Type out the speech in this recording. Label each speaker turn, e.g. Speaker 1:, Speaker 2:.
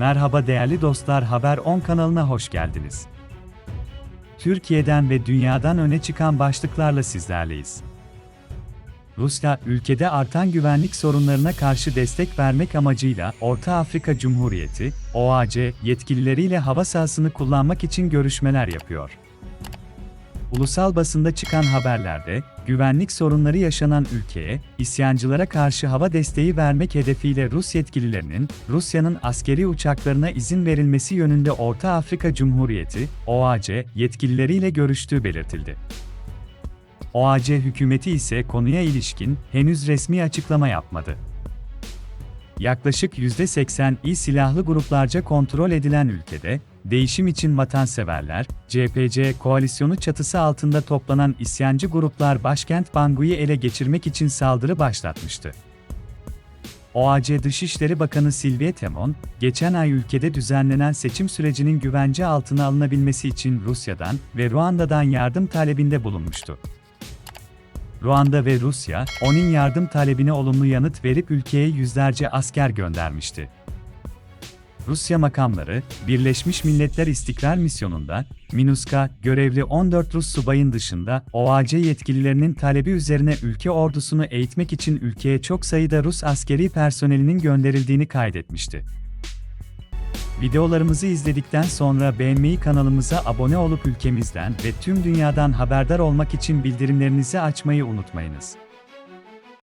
Speaker 1: Merhaba değerli dostlar Haber 10 kanalına hoş geldiniz. Türkiye'den ve dünyadan öne çıkan başlıklarla sizlerleyiz. Rusya, ülkede artan güvenlik sorunlarına karşı destek vermek amacıyla Orta Afrika Cumhuriyeti, OAC, yetkilileriyle hava sahasını kullanmak için görüşmeler yapıyor. Ulusal basında çıkan haberlerde, güvenlik sorunları yaşanan ülkeye, isyancılara karşı hava desteği vermek hedefiyle Rus yetkililerinin, Rusya'nın askeri uçaklarına izin verilmesi yönünde Orta Afrika Cumhuriyeti, OAC, yetkilileriyle görüştüğü belirtildi. OAC hükümeti ise konuya ilişkin henüz resmi açıklama yapmadı. Yaklaşık %80'i silahlı gruplarca kontrol edilen ülkede, değişim için vatanseverler, CPC koalisyonu çatısı altında toplanan isyancı gruplar başkent Banguy'u ele geçirmek için saldırı başlatmıştı. OAC Dışişleri Bakanı Sylvie Temon, geçen ay ülkede düzenlenen seçim sürecinin güvence altına alınabilmesi için Rusya'dan ve Ruanda'dan yardım talebinde bulunmuştu. Ruanda ve Rusya, onun yardım talebine olumlu yanıt verip ülkeye yüzlerce asker göndermişti. Rusya makamları, Birleşmiş Milletler İstikrar Misyonu'nda, MINUSCA, görevli 14 Rus subayın dışında, OAC yetkililerinin talebi üzerine ülke ordusunu eğitmek için ülkeye çok sayıda Rus askeri personelinin gönderildiğini kaydetmişti. Videolarımızı izledikten sonra beğenmeyi kanalımıza abone olup ülkemizden ve tüm dünyadan haberdar olmak için bildirimlerinizi açmayı unutmayınız.